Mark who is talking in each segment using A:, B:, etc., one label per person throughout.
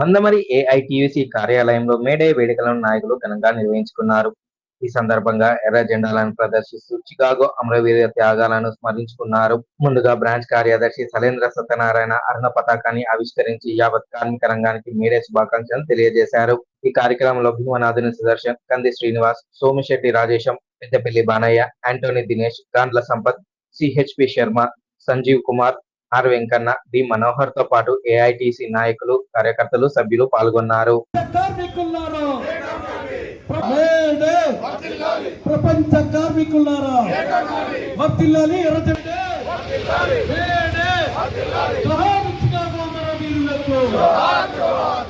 A: Mandamarri AITUC కార్యాలయంలో May Day వేడుకలను నాయకులు ఘనంగా నిర్వహించుకున్నారు. ఈ సందర్భంగా ఎర్ర జెండాలను ప్రదర్శిస్తూ చికాగో అమరవీర త్యాగాలను స్మరించుకున్నారు. ముందుగా బ్రాంచ్ కార్యదర్శి సలేంద్ర సత్యనారాయణ అర్ణ పతాకాన్ని ఆవిష్కరించి యావత్ కార్మిక రంగానికి మేడే శుభాకాంక్షలు తెలియజేశారు. ఈ కార్యక్రమంలో Bheemanathuni Sudarshan Kandi Srinivas Somisetti Rajesham Peddapalli Banaiah Antony Dinesh Gandla Sampath CHP Sharma Sanjeev Kumar R Venkanna D మనోహర్తో పాటు ఏఐటిసి నాయకులు కార్యకర్తలు సభ్యులు పాల్గొన్నారు.
B: ప్రపంచ కార్మికులారా వర్తిల్లాలి జోహార్ జోహార్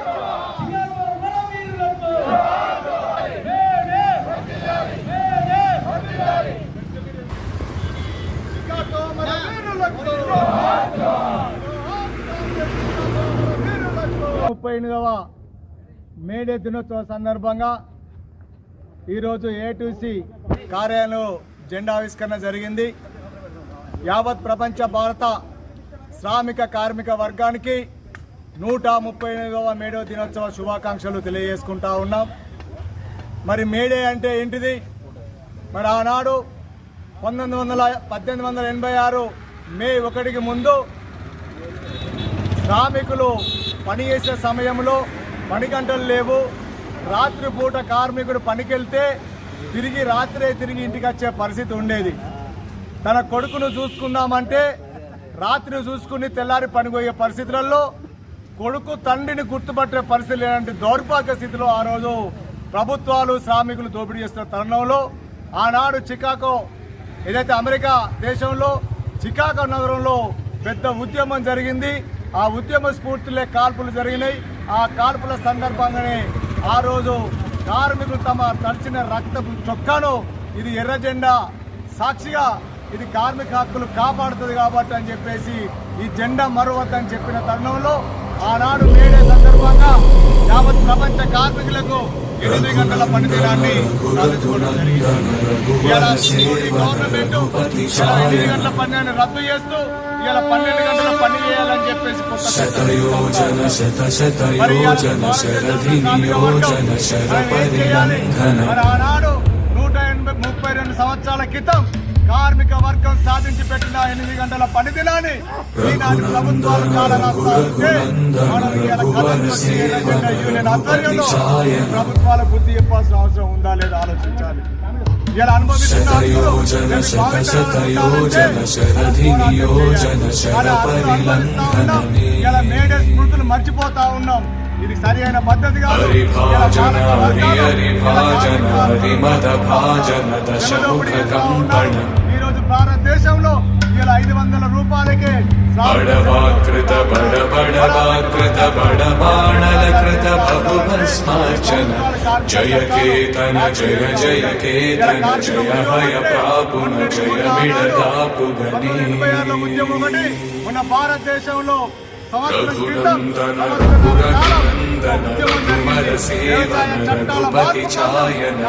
C: ముప్పై ఎనిమిదవ మేడే దినోత్సవ సందర్భంగా ఈరోజు ఏటూసి కార్యాలయంలో జెండా ఆవిష్కరణ జరిగింది. యావత్ ప్రపంచ భారత శ్రామిక కార్మిక వర్గానికి నూట ముప్పై ఎనిమిదవ మేడో దినోత్సవ శుభాకాంక్షలు తెలియజేసుకుంటా ఉన్నాం. మరి మేడే అంటే ఏంటిది? మరి ఆనాడు పంతొమ్మిది వందల పద్దెనిమిది వందల ఎనభై ఆరు మే ఒకటికి ముందు శ్రామికులు పనిచేసే సమయంలో పనిగంటలు లేవు. రాత్రిపూట కార్మికుడు పనికెళ్తే తిరిగి రాత్రే తిరిగి ఇంటికి వచ్చే పరిస్థితి ఉండేది. తన కొడుకును చూసుకుందామంటే రాత్రి చూసుకుని తెల్లారి పనిపోయే పరిస్థితులలో కొడుకు తండ్రిని గుర్తుపట్టే పరిస్థితి లేనంటే దౌర్భాగ్య స్థితిలో ఆ రోజు ప్రభుత్వాలు శ్రామికులు దోపిడీ చేస్తున్న తరుణంలో ఆనాడు చికాగో ఏదైతే అమెరికా దేశంలో చికాగో నగరంలో పెద్ద ఉద్యమం జరిగింది. ఆ ఉద్యమ స్ఫూర్తిలే కాల్పులు జరిగినాయి. ఆ కాల్పుల సందర్భంగానే ఆ రోజు కార్మికులు తమ తడిచిన రక్తపు చొక్కాను ఇది ఎర్ర జెండా సాక్షిగా ఇది కార్మిక హక్కులు కాపాడుతుంది కాబట్టి అని చెప్పేసి ఈ జెండా మరవద్దని చెప్పిన తరుణంలో ఆనాడు మేడే సందర్భంగా యావత్ ప్రపంచ కార్మికులకు ఎనిమిది గంటల పనిదినాన్ని సాధించుకోవడం జరిగింది. ఇవాళ ఈ గవర్నమెంట్ ఇలా ఎనిమిది గంటల పనిని రద్దు చేస్తూ ఇలా పన్నెండు గంటల పని చేయాలని చెప్పేసి
D: శతయోజన శత శతయోజన శర
C: ఆనాడు నూట ఎనభై ముప్పై రెండు సంవత్సరాల క్రితం కార్మిక వర్గం సాధించి పెట్టిన ఎనిమిది గంటల పని దినాన్ని ఈనాటి ప్రభుత్వాలు మనం యూనియన్ ఆధ్వర్యంలో ప్రభుత్వాల బుద్ధి చెప్పాల్సిన అవసరం ఉందా లేదా ఆలోచించాలి.
D: శతయోజన
C: రేపు
D: శత
C: భావితరాలకు ఉండాలంటే
D: శతయోజన శరధినియోజన శర పరిలంఘనమే
C: స్మృతులు మర్చిపోతా ఉన్నాం. ఇది సరి అయిన పద్ధతి కాదు
D: హరిభాజన హరి హరిభాజన భాజన దశముఖ కంపణ
C: ఉన్నారు. ఈ రోజు భారతదేశంలో ఇలా ఐదు వందల రూపాయలకే
D: బడవాకృత బడ బడవాకృత బడబాణలకృత బహుభస్మార్చన జయ కేతన జయ జయ కేతన జయ హయ ప్రాపున జయ మిడదాపు
C: ఒకటి. మన భారతదేశంలో
D: రఘునందన
C: సంవత్సరాల కాలం
D: సేవన రఘుపతి ఛాయన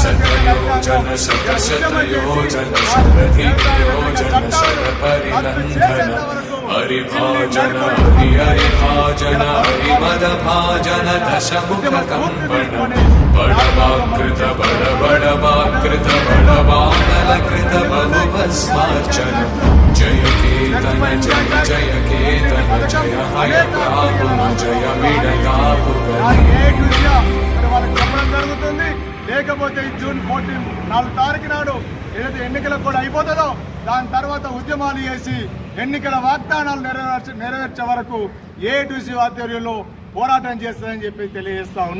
D: శతయోజన శత శతయోజన
C: చేసి
D: శరధినియోజన హరిభాజన హరి హరిభాజన హరిమద భాజన దశముఖ కంపణ బడవాకృత బడ
C: ఏ వాళ్ళకి చెప్పడం జరుగుతుంది. లేకపోతే ఈ జూన్ ఫోర్టీన్ నాలుగు తారీఖు నాడు ఏదైతే ఎన్నికలకు కూడా అయిపోతుందో దాని తర్వాత ఉద్యమాలు చేసి ఎన్నికల వాగ్దానాలు నెరవేర్చ నెరవేర్చే వరకు ఏటీసీ ఆధ్వర్యంలో పోరాటం చేస్తుందని చెప్పి తెలియజేస్తా ఉన్నాం.